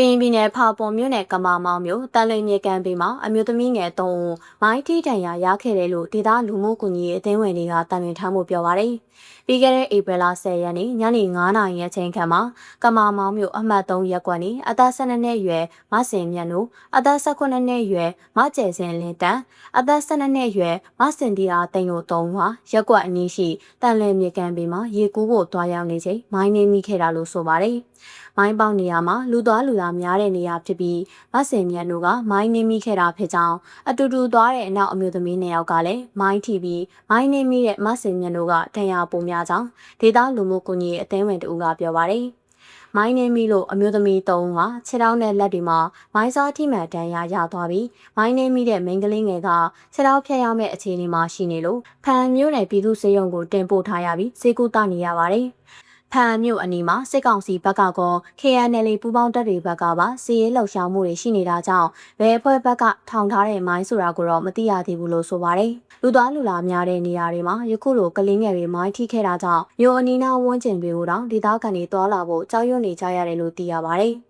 ကရင်ပြည်နယ်ဖာပွန်မြို့နယ်ကမာမောင်မြို့တန်လွင်မြေကမ်းဘေးမှာအမျိုးသမီးငယ်၃ဦးမိုင်းထိတန်ရာရခဲ့တယ်လို့ဒေသလူမှုကွန်ရက်အသင်းဝင်တွေကတန်လွင်ထားမှုပြောပါရယ်ပြီးခဲ့တဲ့ဧပြီလ10ရက်နေ့ညနေ9:00နာရီအချိန်ခန့်မှာကမာမောင်မြို့အမှတ်3ရပ်ကွက်နေအသက်12နှစ်အရွယ်မစင်မြတ်တို့အသက်18နှစ်အရွယ်မကျယ်စင်လင်းတန်အသက်12နှစ်အရွယ်မစင်ဒီယာတိန်တို့၃ဦးဟာရပ်ကွက်အနီးရှိတန်လွင်မြေကမ်းဘေးမှာရေကူးဖို့တွားရောက်နေချိန်မိုင်းနေမိခဲ့တာလို့ဆိုပါရယ်မိုင်းပေါက်နေရာမှာလူသွားလူလာများတဲ့နေရာဖြစ်ပြီးမဆင်မြတ်တို့ကမိုင်းနေမိခဲ့တာဖြစ်ကြောင်းအတူတူသွားတဲ့အနောက်အမျိုးသမီးနှစ်ယောက်ကလည်းမိုင်းထိပြီးမိုင်းနေမိတဲ့မဆင်မြတ်တို့ကတန်ရာပုံများကြောင်းဒေသလူမှုကွန်ရက်အသင်းဝင်တို့ကပြောပါတယ်မိုင်းနေမိလို့အမျိုးသမီး၃ဦးဟာခြေထောက်နဲ့လက်တွေမှာမိုင်းစားထိမှန်တန်ရာရသွားပြီးမိုင်းနေမိတဲ့မိန်းကလေးငယ်ကခြေထောက်ဖြတ်ရမယ့်အခြေအနေမှာရှိနေလို့ဖန်မျိုးနယ်ပြည်သူ့စေယုံကိုတင်ပို့ထားရပြီးစေကူတနေရပါတယ် ဖန်မြို့အနီးမှာစစ်ကောင်စီဘက်ကကော KNL ပူးပေါင်းတပ်တွေဘက်ကပါစီးရဲလှုပ်ရှားမှုတွေရှိနေတာကြောင့်ဘယ်အဖွဲ့ဘက်ကထောင်ထားတဲ့မိုင်းဆိုတာကိုတော့မသိရသေးဘူးလို့ဆိုပါတယ်။လူသားလူလာများတဲ့နေရာတွေမှာယခုလိုကလင်းငယ်တွေမိုင်းထိခဲ့တာကြောင့်မြို့အနီးနားဝန်းကျင်တွေကိုတော့ဒေသခံတွေတွာလာဖို့ကြောက်ရွံ့နေကြရတယ်လို့သိရပါတယ်။